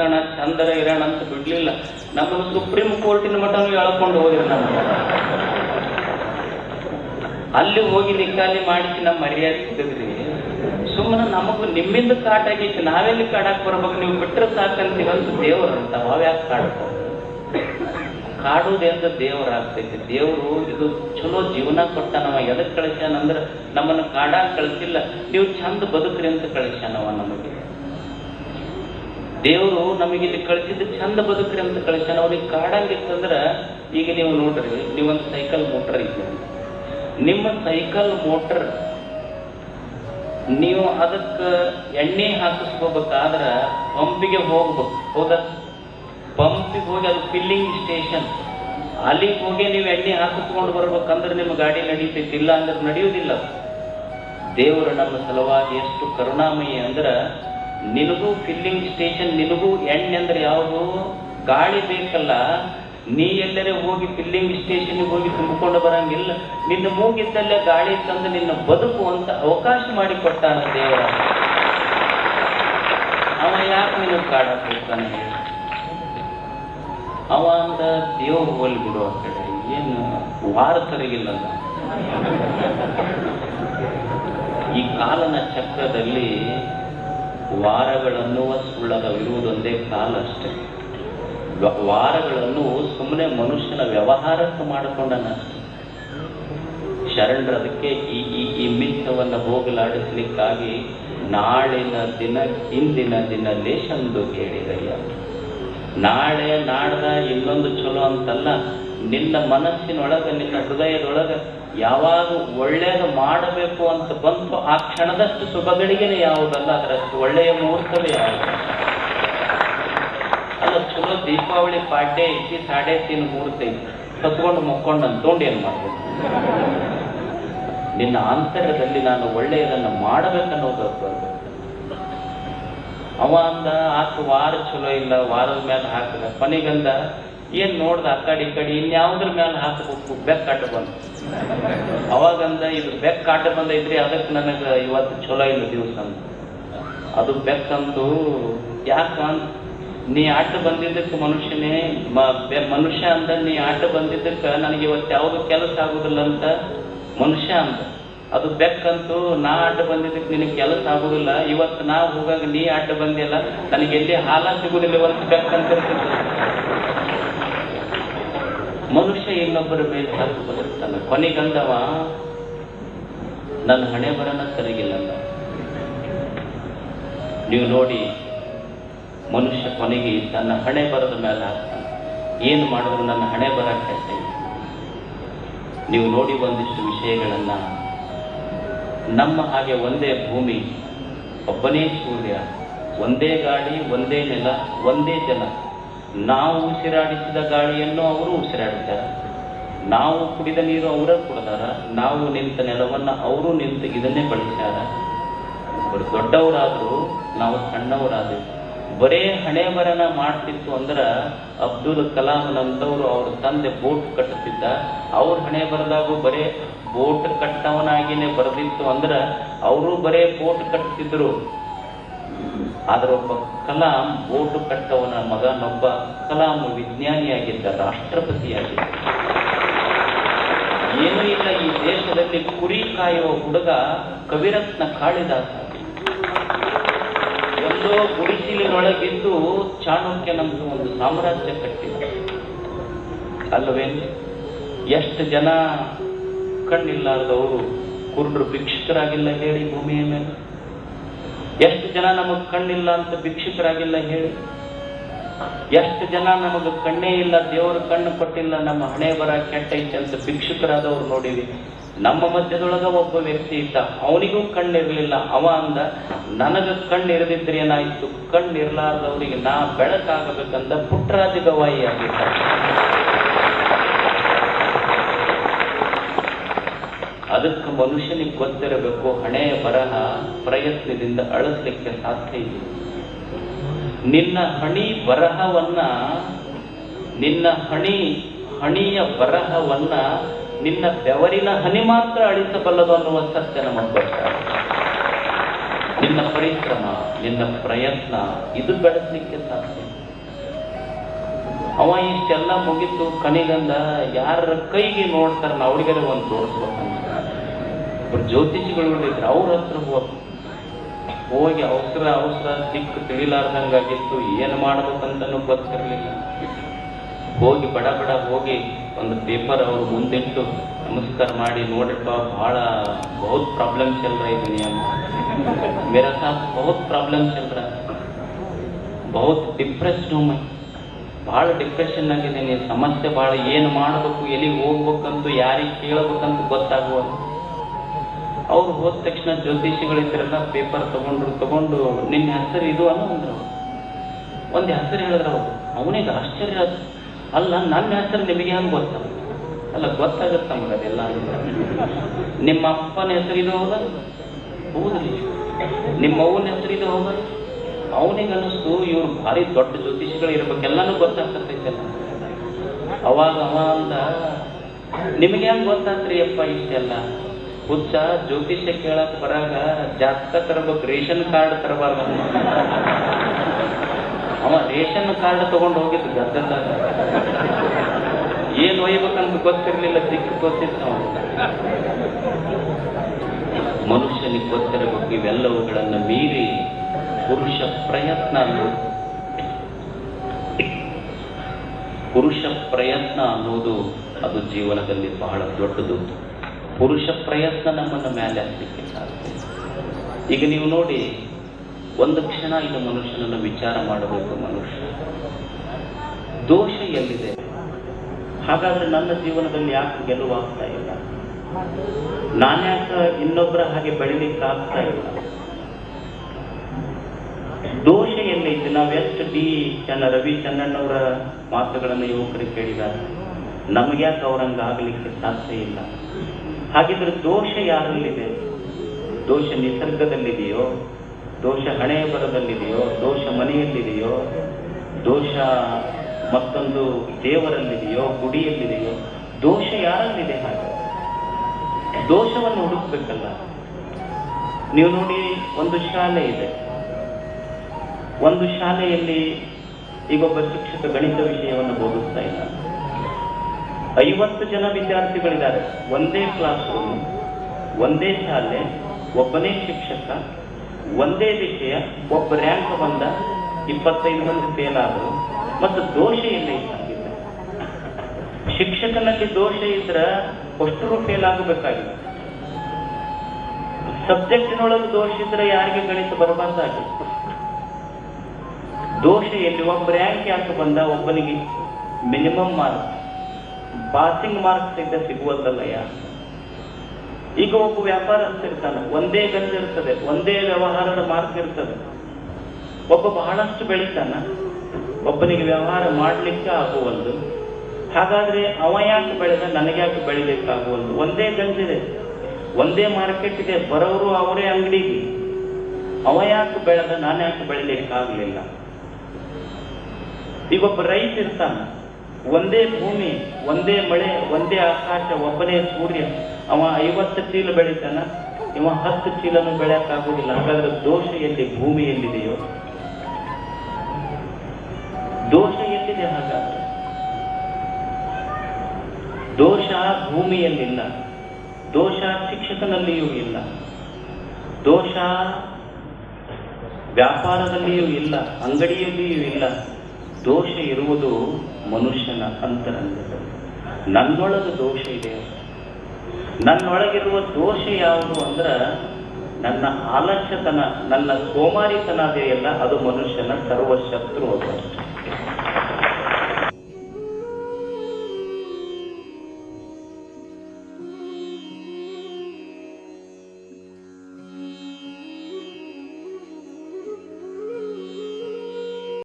ಚಂದರ ಇರೋಣ ಅಂತ ಬಿಡ್ಲಿಲ್ಲ. ನಮ್ಮನ್ನು ಸುಪ್ರೀಂ ಕೋರ್ಟಿನ ಮಟ್ಟನೂ ಎಳ್ಕೊಂಡು ಹೋಗಿರ ಅಲ್ಲಿ ಹೋಗಿ ನಿಕಾಲಿ ಮಾಡಿಸಿ ನಮ್ಮ ಮರ್ಯಾದೆ ಸಿಗದ್ರಿ. ಸುಮ್ಮನೆ ನಮಗೂ ನಿಮ್ಮಿಂದ ಕಾಟಾಗಿತ್ತು ನಾವೆಲ್ಲಿ ಕಾಡಾಕ್ ಬರ್ಬೇಕು? ನೀವು ಬಿಟ್ಟರೆ ಸಾಕಂತೀವಂತ ದೇವ್ರ ಅಂತ. ಅವ್ಯಾಕೆ ಕಾಡ್ತಾರೆ ಕಾಡುವುದೆಂದ ದೇವ್ರ ಆಗ್ತೈತಿ. ದೇವರು ಇದು ಚಲೋ ಜೀವನ ಕೊಟ್ಟ ನಾವ ಎದಕ್ ಕಳಿಸ್ಯಾನಂದ್ರ ನಮ್ಮನ್ನು ಕಾಡಾಕ್ ಕಳಿಸಿಲ್ಲ. ನೀವು ಚಂದ ಬದುಕ್ರಿ ಅಂತ ಕಳಿಸ್ಯಾನವ ನಮಗೆ. ದೇವರು ನಮಗೆ ಇಲ್ಲಿ ಕಳಿಸಿದ್ದು ಚಂದ ಬದುಕ್ರಿ ಅಂತ ಕಳಿಸ್ಯಾನ. ಅವ್ರಿಗೆ ಕಾಡಂಗಿತ್ತಂದ್ರೆ ಈಗ ನೀವು ನೋಡ್ರಿ, ನೀವೊಂದು ಸೈಕಲ್ ಮೋಟರ್ ಇದೆ ನಿಮ್ಮ ಸೈಕಲ್ ಮೋಟರ್ ನೀವು ಅದಕ್ಕೆ ಎಣ್ಣೆ ಹಾಕಿಸ್ಕೋಬೇಕಾದ್ರ ಪಂಪಿಗೆ ಹೋಗ್ಬೇಕು. ಹೋದ? ಪಂಪಿಗೆ ಹೋಗಿ ಅದು ಫಿಲ್ಲಿಂಗ್ ಸ್ಟೇಷನ್ ಅಲ್ಲಿಗೆ ಹೋಗಿ ನೀವು ಎಣ್ಣೆ ಹಾಕಿಸ್ಕೊಂಡು ಬರ್ಬೇಕಂದ್ರೆ ನಿಮ್ಮ ಗಾಡಿ ನಡೀತೈತಿ. ಇಲ್ಲ ಅಂದ್ರೆ ನಡೆಯುವುದಿಲ್ಲ. ದೇವರು ನಮ್ಮ ಸಲುವಾಗಿ ಎಷ್ಟು ಕರುಣಾಮಯಿ ಅಂದ್ರೆ ನಿನಗೂ ಫಿಲ್ಲಿಂಗ್ ಸ್ಟೇಷನ್ ನಿನಗೂ ಎಣ್ಣೆ ಅಂದ್ರೆ ಯಾವುದು? ಗಾಳಿ ಬೇಕಲ್ಲ. ನೀ ಎಲ್ಲರೇ ಹೋಗಿ ಫಿಲ್ಲಿಂಗ್ ಸ್ಟೇಷನ್ಗೆ ಹೋಗಿ ತುಂಬಿಕೊಂಡು ಬರಂಗಿಲ್ಲ. ನಿನ್ನ ಮೂಗಿದ್ದಲ್ಲೇ ಗಾಳಿ ತಂದು ನಿನ್ನ ಬದುಕು ಅಂತ ಅವಕಾಶ ಮಾಡಿಕೊಟ್ಟಾನ ದೇವರ ಅವ ಯಾಕೆ ನಿನ್ನ ಕಾಡಕ್ಕೆ? ಅವ ಅಂದ, ದೇವ್ರ ಹೋಲಿ ಬಿಡು ಆ ಕಡೆ. ಏನು? ವಾರ ಸರಿಗಿಲ್ಲಲ್ಲ ಈ ಕಾಲನ ಚಕ್ರದಲ್ಲಿ ವಾರಗಳನ್ನುವ ಸುಳ್ಳದವಿರುವುದೊಂದೇ ಕಾಲ ಅಷ್ಟೆ. ವಾರಗಳನ್ನು ಸುಮ್ಮನೆ ಮನುಷ್ಯನ ವ್ಯವಹಾರಕ್ಕೆ ಮಾಡಿಕೊಂಡನಷ್ಟೆ. ಶರಣರದಕ್ಕೆ ಈ ಈ ಈ ಮಿಥವನ್ನು ಹೋಗಲಾಡಿಸ್ಲಿಕ್ಕಾಗಿ ನಾಳಿನ ದಿನ, ಹಿಂದಿನ ದಿನ ಲೇಷಂದು ಕೇಳಿದಯ್ಯ ನಾಳೆ ನಾಡ್ದ ಇನ್ನೊಂದು ಚಲೋ ಅಂತಲ್ಲ. ನಿನ್ನ ಮನಸ್ಸಿನೊಳಗ, ನಿನ್ನ ಹೃದಯದೊಳಗ ಯಾವಾಗ ಒಳ್ಳೆಯದು ಮಾಡಬೇಕು ಅಂತ ಬಂತು ಆ ಕ್ಷಣದಷ್ಟು ಶುಭಗಳಿಗೆನೆ ಯಾವುದಲ್ಲ, ಅದರಷ್ಟು ಒಳ್ಳೆಯ ಮುಹೂರ್ತವೇ ಯಾವುದು ಅಲ್ಲ, ಚಲೋ ದೀಪಾವಳಿ ಪಾಡ್ಯ ಐತಿ ಸಾಡೆ ತೀನ್ ಮುಹೂರ್ತ ಐತಿ ಕತ್ಕೊಂಡು ಮುಕ್ಕೊಂಡು ಅಂತೊಂಡು ಏನು ಮಾಡ್ಬೇಕು? ನಿನ್ನ ಆಂತರ್ಯದಲ್ಲಿ ನಾನು ಒಳ್ಳೆಯದನ್ನು ಮಾಡಬೇಕನ್ನೋದು ಬರ್ಬೇಕು ಅವ ಅಂದ, ಆತು ವಾರ ಚಲೋ ಇಲ್ಲ, ವಾರದ ಮೇಲೆ ಹಾಕಿದ. ಕೊನೆಗಂದ ಏನ್ ನೋಡ್ದ ಆ ಕಡೆ ಈ ಕಡೆ ಇನ್ಯಾವುದ್ರ ಮೇಲೆ ಹಾಕಬೇಕು ಬೆಕ್ಕ ಅಡ್ಡ ಬಂತು ಅವಾಗಂದ ಇದು ಬೆಕ್ಕ ಅಡ್ಡ ಬಂದೈತ್ರಿ ಅದಕ್ಕೆ ನನಗೆ ಇವತ್ತು ಚಲೋ ಇಲ್ಲ ದಿವಸ ಅಂತ. ಅದು ಬೆಕ್ಕಂತೂ ಯಾಕ ನೀ ಆಟ ಬಂದಿದ್ದಕ್ಕೆ ಮನುಷ್ಯನೇ ಮನುಷ್ಯ ಅಂದ ನೀ ಆಟ ಬಂದಿದ್ದಕ್ಕೆ ನನಗೆ ಇವತ್ತು ಯಾವುದು ಕೆಲಸ ಆಗುದಿಲ್ಲ ಅಂತ ಮನುಷ್ಯ ಅಂದ. ಅದು ಬೆಕ್ಕಂತೂ ನಾ ಆಟ ಬಂದಿದ್ದಕ್ಕೆ ನಿನಗೆ ಕೆಲಸ ಆಗುದಿಲ್ಲ, ಇವತ್ತು ನಾ ಹೋಗಾಗ ನೀ ಆಟ ಬಂದಿಲ್ಲ ನನಗೆ ಎಲ್ಲಿ ಹಾಲ ಸಿಗುದಿಲ್ಲ ಇವತ್ತು ಬೆಕ್ಕಂತ. ಮನುಷ್ಯ ಇನ್ನೊಬ್ಬರ ಮೇಲೆ ಹತ್ತು ಬದುಕ್ತಾನೆ ಕೊನೆಗಂದವ ನನ್ನ ಹಣೆ ಬರನ ಸರಿಗಿಲ್ಲ ನೀವು ನೋಡಿ, ಮನುಷ್ಯ ಕೊನೆಗೆ ತನ್ನ ಹಣೆ ಬರದ ಮೇಲೆ ಏನು ಮಾಡಿದ್ರು ನನ್ನ ಹಣೆ ಬರಕ್ಕೆ ನೀವು ನೋಡಿ ಒಂದಿಷ್ಟು ವಿಷಯಗಳನ್ನ. ನಮ್ಮ ಹಾಗೆ ಒಂದೇ ಭೂಮಿ, ಒಬ್ಬನೇ ಸೂರ್ಯ, ಒಂದೇ ಗಾಳಿ, ಒಂದೇ ನೆಲ, ಒಂದೇ ಜಲ. ನಾವು ಉಸಿರಾಡಿಸಿದ ಗಾಳಿಯನ್ನು ಅವರು ಉಸಿರಾಡಿದ್ದಾರೆ. ನಾವು ಕುಡಿದ ನೀರು ಅವರ ಕುಡಿದಾರ. ನಾವು ನಿಂತ ನೆಲವನ್ನು ಅವರು ನಿಂತು ಇದನ್ನೇ ಬಳಸ್ಯಾರ. ಒಬ್ಬರು ದೊಡ್ಡವರಾದರೂ, ನಾವು ಸಣ್ಣವರಾದೆವು. ಬರೇ ಹಣೆ ಬರನ ಮಾಡ್ತಿತ್ತು ಅಂದ್ರೆ ಅಬ್ದುಲ್ ಕಲಾಂನಂತವರು ಅವ್ರ ತಂದೆ ಬೋಟ್ ಕಟ್ಟುತ್ತಿದ್ದ. ಅವ್ರ ಹಣೆ ಬರದಾಗೂ ಬರೇ ಬೋಟ್ ಕಟ್ಟವನಾಗಿನೇ ಬರೆದಿತ್ತು ಅಂದ್ರೆ ಅವರು ಬರೇ ಬೋಟ್ ಕಟ್ಟುತ್ತಿದ್ರು. ಆದ್ರೆ ಒಬ್ಬ ಕಲಾಂ ಬೋಟು ಕಟ್ಟವನ ಮಗನೊಬ್ಬ ಕಲಾಂ ವಿಜ್ಞಾನಿಯಾಗಿದ್ದ ರಾಷ್ಟ್ರಪತಿಯಾಗಿದ್ದ. ಏನೂ ಇಲ್ಲ, ಈ ದೇಶದಲ್ಲಿ ಕುರಿ ಕಾಯುವ ಹುಡುಗ ಕವಿರತ್ನ ಕಾಳಿದಾಸ. ಎಲ್ಲೋ ಗುಡಿಸಿಲಿನೊಳಗಿದ್ದು ಚಾಣಕ್ಯನಂತ ಒಂದು ಸಾಮ್ರಾಜ್ಯ ಕಟ್ಟಿದ. ಅಲ್ಲವೇ? ಎಷ್ಟು ಜನ ಕಣ್ಣಿಲ್ಲಾರ್ದವರು ಕುರುಡ್ರು ಭಿಕ್ಷಕರಾಗಿಲ್ಲ ಹೇಳಿ ಭೂಮಿಯ ಮೇಲೆ. ಎಷ್ಟು ಜನ ನಮಗ್ ಕಣ್ಣಿಲ್ಲ ಅಂತ ಭಿಕ್ಷುಕರಾಗಿಲ್ಲ ಹೇಳಿ. ಎಷ್ಟು ಜನ ನಮಗೆ ಕಣ್ಣೇ ಇಲ್ಲ, ದೇವರು ಕಣ್ಣು ಕೊಟ್ಟಿಲ್ಲ, ನಮ್ಮ ಹಣೆ ಬರ ಕೆಟ್ಟೈತೆ ಅಂತ ಭಿಕ್ಷುಕರಾದವ್ರು ನೋಡಿವಿ. ನಮ್ಮ ಮಧ್ಯದೊಳಗ ಒಬ್ಬ ವ್ಯಕ್ತಿ ಇದ್ದ, ಅವನಿಗೂ ಕಣ್ಣಿರ್ಲಿಲ್ಲ. ಅವ ಅಂದ, ನನಗ ಕಣ್ಣಿರದಿದ್ರೆ ಏನಾಯ್ತು? ಕಣ್ಣು ಇರ್ಲಾರ್ದವ್ರಿಗೆ ನಾ ಬೆಳಕಾಗಬೇಕಂದ ಪುಟ್ಟರಾಜ ಗವಾಯಿ ಆಗಿದ್ದ. ಅದಕ್ಕೆ ಮನುಷ್ಯನಿಗೆ ಗೊತ್ತಿರಬೇಕು ಹಣೆಯ ಬರಹ, ಪ್ರಯತ್ನದಿಂದ ಅಳಿಸ್ಲಿಕ್ಕೆ ಸಾಧ್ಯ ಇದೆ. ನಿನ್ನ ಹಣಿ ಬರಹವನ್ನ, ನಿನ್ನ ಹಣಿ, ಹಣಿಯ ಬರಹವನ್ನ ನಿನ್ನ ಬೆವರಿನ ಹನಿ ಮಾತ್ರ ಅಳಿಸಬಲ್ಲದು ಅನ್ನುವ ಸತ್ಯ ನಮಗೆ ಗೊತ್ತಾಗ ನಿನ್ನ ಪರಿಶ್ರಮ, ನಿನ್ನ ಪ್ರಯತ್ನ, ಇದು ಬೆಳೆಸಲಿಕ್ಕೆ ಸಾಧ್ಯ ಅವ ಇಷ್ಟೆಲ್ಲ ಮುಗಿತು ಕಣಿಗಂದ ಯಾರ ಕೈಗೆ ನೋಡ್ತಾರ ಅವ್ರಿಗಾರ ಒಂದು ತೋರಿಸ್ಬೇಕಂತ ಒಬ್ರು ಜ್ಯೋತಿಷಿಗಳು ಇದ್ರು ಅವ್ರ ಹತ್ರ ಹೋಗಿ ಅವಸರ ಅವಸರ ದಿಕ್ಕ ತಿಳಿಲಾರ್ದಂಗಾಗಿತ್ತು. ಏನು ಮಾಡಬೇಕಂತನೂ ಗೊತ್ತಿರಲಿಲ್ಲ. ಹೋಗಿ ಬಡ ಬಡ ಹೋಗಿ ಒಂದು ಪೇಪರ್ ಅವರು ಮುಂದಿಟ್ಟು ನಮಸ್ಕಾರ ಮಾಡಿ ನೋಡಪ್ಪ ಭಾಳ ಬಹುತ್ ಪ್ರಾಬ್ಲಮ್ ಚಲ್ರ ಇದ್ದೀನಿ ಅಂತ. ಮೇರಾ ಬಹುತ್ ಪ್ರಾಬ್ಲಮ್ ಚಲ್ ಬಹುತ್ ಡಿಪ್ರೆಸ್ಡ್ ಹೂಮನ್ ಭಾಳ ಡಿಪ್ರೆಷನ್ ಆಗಿದ್ದೀನಿ. ಸಮಸ್ಯೆ ಭಾಳ, ಏನು ಮಾಡಬೇಕು, ಎಲ್ಲಿಗೆ ಹೋಗ್ಬೇಕಂತೂ, ಯಾರಿಗೆ ಕೇಳಬೇಕಂತೂ ಗೊತ್ತಾಗುವ ಅವ್ರು ಹೋದ ತಕ್ಷಣ ಜ್ಯೋತಿಷಿಗಳಿದ್ರಲ್ಲ ಪೇಪರ್ ತಗೊಂಡ್ರು, ತಗೊಂಡು ನಿನ್ನ ಹೆಸರು ಇದು ಅನ್ನೋ ಅಂದ್ರು ಒಂದು ಹೆಸರು ಹೇಳಿದ್ರು ಅವರು. ಅವನಿಗೆ ಆಶ್ಚರ್ಯ. ಅಲ್ಲ, ನನ್ನ ಹೆಸರು ನಿಮಗೆ ಹೆಂಗೆ ಗೊತ್ತ? ಅಲ್ಲ, ಗೊತ್ತಾಗತ್ತೆ ನಮಗೆ ಅದೆಲ್ಲ ನಿಮ್ಮ ಅಪ್ಪನ ಹೆಸರು ಇದು ಹೌದಾ? ಹೌದ್ರಿ. ನಿಮ್ಮ ಅವ್ವನ ಹೆಸರು ಇದು ಹೌದಾ? ಅವನಿಗೆ ಅನಿಸ್ತು ಇವ್ರು ಭಾರಿ ದೊಡ್ಡ ಜ್ಯೋತಿಷಿಗಳು ಇರ್ಬೇಕೆಲ್ಲಾನು ಗೊತ್ತಾಗ್ತೈತೆ ಅವಾಗ ಅವ ಅಂದ, ನಿಮಗೆ ಹೆಂಗ್ ಗೊತ್ತಾತ್ರಿ ಅಪ್ಪ ಇಷ್ಟೆಲ್ಲ? ಹುಚ್ಚ ಜ್ಯೋತಿಷ್ಯ ಕೇಳಕ್ ಬರಾಗ ಜಾತಕ ತರಬೇಕು, ರೇಷನ್ ಕಾರ್ಡ್ ತರಬಾರ್ದು. ಅವ ರೇಷನ್ ಕಾರ್ಡ್ ತಗೊಂಡು ಹೋಗಿದ್ದು ಗದ್ದಲ್ದಾಗ. ಏನ್ ಒಯ್ಬೇಕಂತ ಗೊತ್ತಿರ್ಲಿಲ್ಲ, ಸಿಕ್ಕಿ ಗೊತ್ತಿತ್ತು ನಾವು ಮನುಷ್ಯನಿಗೆ ಗೊತ್ತಿರಬೇಕು, ಇವೆಲ್ಲವುಗಳನ್ನ ಮೀರಿ ಪುರುಷ ಪ್ರಯತ್ನ ಅನ್ನೋದು. ಪುರುಷ ಪ್ರಯತ್ನ ಅನ್ನೋದು ಅದು ಜೀವನದಲ್ಲಿ ಬಹಳ ದೊಡ್ಡದು. ಪುರುಷ ಪ್ರಯತ್ನ ನಮ್ಮನ್ನ ಮೇಲೆ ಹತ್ತಲಿಕ್ಕೆ ಸಾಧ್ಯ. ಈಗ ನೀವು ನೋಡಿ, ಒಂದು ಕ್ಷಣ ಇದು ಮನುಷ್ಯನನ್ನು ವಿಚಾರ ಮಾಡಬೇಕು ಮನುಷ್ಯ. ದೋಷ ಎಲ್ಲಿದೆ? ಹಾಗಾದ್ರೆ ನನ್ನ ಜೀವನದಲ್ಲಿ ಯಾಕೆ ಗೆಲುವಾಗ್ತಾ ಇಲ್ಲ? ನಾನ್ಯಾಕ ಇನ್ನೊಬ್ಬರ ಹಾಗೆ ಬೆಳಿಲಿಕ್ಕೆ ಆಗ್ತಾ ಇಲ್ಲ? ದೋಷ ಎಲ್ಲೈತೆ ನಾವು ಎಷ್ಟು ಡಿ ಚನ್ನ ರವಿ ಚನ್ನಣ್ಣವರ ಮಾತುಗಳನ್ನು ಯುವಕರಿಗೆ ಕೇಳಿದ್ದಾರೆ. ನಮಗ್ಯಾಕೆ ಅವ್ರಂಗ ಆಗ್ಲಿಕ್ಕೆ ಸಾಧ್ಯ ಇಲ್ಲ? ಹಾಗಿದ್ರೆ ದೋಷ ಯಾರಲ್ಲಿದೆ? ದೋಷ ನಿಸರ್ಗದಲ್ಲಿದೆಯೋ? ದೋಷ ಹಣೆಯ ಬರದಲ್ಲಿದೆಯೋ ದೋಷ ಮನೆಯಲ್ಲಿದೆಯೋ? ದೋಷ ಮತ್ತೊಂದು ದೇವರಲ್ಲಿದೆಯೋ? ಗುಡಿಯಲ್ಲಿದೆಯೋ? ದೋಷ ಯಾರಲ್ಲಿದೆ ಹಾಗೆ? ದೋಷವನ್ನು ಹುಡುಕ್ಬೇಕಲ್ಲ? ನೀವು ನೋಡಿ, ಒಂದು ಶಾಲೆ ಇದೆ. ಒಂದು ಶಾಲೆಯಲ್ಲಿ ಈಗೊಬ್ಬ ಶಿಕ್ಷಕ ಗಣಿತ ವಿಷಯವನ್ನು ಬೋಧಿಸ್ತಾ ಇಲ್ಲ ಐವತ್ತು ಜನ ವಿದ್ಯಾರ್ಥಿಗಳಿದ್ದಾರೆ. ಒಂದೇ ಕ್ಲಾಸ್ ರೂಮ್ ಒಂದೇ ಶಾಲೆ, ಒಬ್ಬನೇ ಶಿಕ್ಷಕ, ಒಂದೇ ವಿಷಯ, ಒಬ್ಬ ರ್ಯಾಂಕ್ ಬಂದ ಇಪ್ಪತ್ತೈದು ಮಂದಿ ಫೇಲ್ ಆದರು. ಮತ್ತು ದೋಷ ಇಲ್ಲ ಶಿಕ್ಷಕನಲ್ಲಿ ದೋಷ ಇದ್ರೆ ಅಷ್ಟರು ಫೇಲ್ ಆಗಬೇಕಾಗಿದೆ ಸಬ್ಜೆಕ್ಟಿನೊಳಗೆ ದೋಷ ಇದ್ರೆ ಯಾರಿಗೆ ಗಣಿತ ಬರಬಾರ್ದಾಗಿ? ದೋಷ ಎಲ್ಲಿ? ಒಬ್ಬ ರ್ಯಾಂಕ್ ಯಾಕೆ ಬಂದ? ಒಬ್ಬನಿಗೆ ಮಿನಿಮಮ್ ಮಾರ್ಕ್ ಪಾಸಿಂಗ್ ಮಾರ್ಕ್ಸ್ ಇಂದ ಸಿಗುವಂತಲ್ಲಯ್ಯ ಈಗ ಒಬ್ಬ ವ್ಯಾಪಾರಸ್ಥ ಇರ್ತಾನೆ ಒಂದೇ ಗಂಜ ಇರ್ತದೆ, ಒಂದೇ ವ್ಯವಹಾರದ ಮಾರ್ಕ್ ಇರ್ತದೆ. ಒಬ್ಬ ಬಹಳಷ್ಟು ಬೆಳಿತಾನ, ಒಬ್ಬನಿಗೆ ವ್ಯವಹಾರ ಮಾಡ್ಲಿಕ್ಕೆ ಆಗುವಲ್ದು. ಹಾಗಾದ್ರೆ ಅವ ಯಾಕೆ ಬೆಳೆದ, ನನಗೆ ಯಾಕೆ ಬೆಳಿಬೇಕಾಗುವಂದು ಒಂದೇ ಗಂಜಿದೆ ಒಂದೇ ಮಾರ್ಕೆಟ್ ಇದೆ, ಬರೋರು ಅವರೇ ಅಂಗಡಿಗೆ. ಅವ ಯಾಕೆ ಬೆಳೆದ, ನಾನು ಯಾಕೆ ಬೆಳಿಲಿಕ್ಕಾಗ್ಲಿಲ್ಲ? ಈಗ ಒಬ್ಬ ರೈತ ಇರ್ತಾನ ಒಂದೇ ಭೂಮಿ, ಒಂದೇ ಮಳೆ, ಒಂದೇ ಆಕಾಶ, ಒಬ್ಬನೇ ಸೂರ್ಯ. ಅವ ಐವತ್ತು ಚೀಲ ಬೆಳಿತಾನ, ಇವ ಹತ್ತು ಚೀಲನು ಬೆಳೆಯಕ್ಕಾಗುದಿಲ್ಲ ಹಾಗಾದ್ರೆ ದೋಷ ಎಲ್ಲಿ, ಭೂಮಿ ಎಲ್ಲಿದೆಯೋ? ದೋಷ ಎಲ್ಲಿದೆ ಹಾಗಾದ್ರೆ? ದೋಷ ಭೂಮಿಯಲ್ಲಿಲ್ಲ. ದೋಷ ಶಿಕ್ಷಕನಲ್ಲಿಯೂ ಇಲ್ಲ. ದೋಷ ವ್ಯಾಪಾರದಲ್ಲಿಯೂ ಇಲ್ಲ. ಅಂಗಡಿಯಲ್ಲಿಯೂ ಇಲ್ಲ. ದೋಷ ಇರುವುದು ಮನುಷ್ಯನ ಅಂತರಂಗದಲ್ಲಿ. ನನ್ನೊಳಗೆ ದೋಷ ಇದೆ. ನನ್ನೊಳಗಿರುವ ದೋಷ ಯಾವುದು ಅಂದ್ರೆ ನನ್ನ ಆಲಸ್ಯತನ, ನನ್ನ ಸೋಮಾರಿತನ ಇದೆಯಲ್ಲ, ಅದು ಮನುಷ್ಯನ ಸರ್ವಶತ್ರು ಅದು.